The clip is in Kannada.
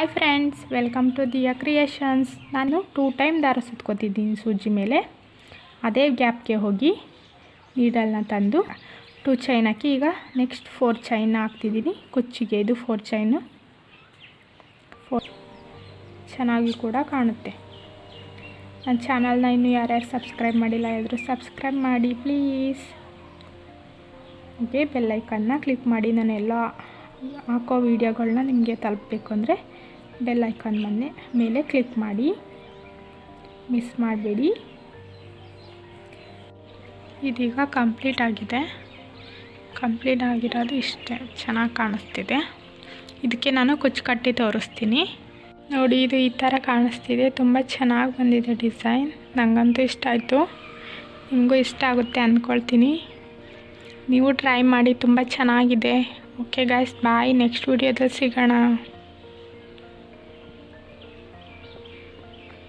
Hi friends welcome to Diya Creations ನಾನು ಟೂ ಟೈಮ್ ದಾರ ಸುತ್ಕೋತಿದ್ದೀನಿ ಸೂಜಿ ಮೇಲೆ. ಅದೇ ಗ್ಯಾಪ್ಗೆ ಹೋಗಿ ನೀಡಲ್ನ ತಂದು ಟೂ ಚೈನ್ ಹಾಕಿ ಈಗ ನೆಕ್ಸ್ಟ್ ಫೋರ್ ಚೈನ್ ಹಾಕ್ತಿದ್ದೀನಿ. ಕುಚ್ಚಿಗೆ ಇದು ಫೋರ್ ಚೈನು ಫೋರ್ ಚೆನ್ನಾಗಿ ಕೂಡ ಕಾಣುತ್ತೆ. ನನ್ನ ಚಾನಲ್ನ ಇನ್ನೂ ಯಾರ್ಯಾರು ಸಬ್ಸ್ಕ್ರೈಬ್ ಮಾಡಿಲ್ಲ ಎಲ್ಲರೂ ಸಬ್ಸ್ಕ್ರೈಬ್ ಮಾಡಿ ಪ್ಲೀಸ್ ಓಕೆ ಬೆಲ್ಲೈಕನ್ನ ಕ್ಲಿಕ್ ಮಾಡಿ ನಾನು ಎಲ್ಲ ಹಾಕೋ ವೀಡಿಯೋಗಳನ್ನ ನಿಮಗೆ ತಲುಪಬೇಕು ಅಂದರೆ ಬೆಲ್ ಐಕಾನ್ ಮೊನ್ನೆ ಮೇಲೆ ಕ್ಲಿಕ್ ಮಾಡಿ. ಮಿಸ್ ಮಾಡಬೇಡಿ. ಇದೀಗ ಕಂಪ್ಲೀಟ್ ಆಗಿದೆ. ಕಂಪ್ಲೀಟ್ ಆಗಿರೋದು ಇಷ್ಟೇ, ಚೆನ್ನಾಗಿ ಕಾಣಿಸ್ತಿದೆ. ಇದಕ್ಕೆ ನಾನು ಕುಚ್ಚು ಕಟ್ಟಿ ತೋರಿಸ್ತೀನಿ. ನೋಡಿ, ಇದು ಈ ಥರ ಕಾಣಿಸ್ತಿದೆ. ತುಂಬ ಚೆನ್ನಾಗಿ ಬಂದಿದೆ ಡಿಸೈನ್. ನನಗಂತೂ ಇಷ್ಟ ಆಯಿತು. ನಿಮಗೂ ಇಷ್ಟ ಆಗುತ್ತೆ ಅಂದ್ಕೊಳ್ತೀನಿ ನೀವು ಟ್ರೈ ಮಾಡಿ, ತುಂಬ ಚೆನ್ನಾಗಿದೆ. ಓಕೆ ಗಾಯ್ಸ್ ಬಾಯ್ ನೆಕ್ಸ್ಟ್ ವೀಡಿಯೋದಲ್ಲಿ ಸಿಗೋಣ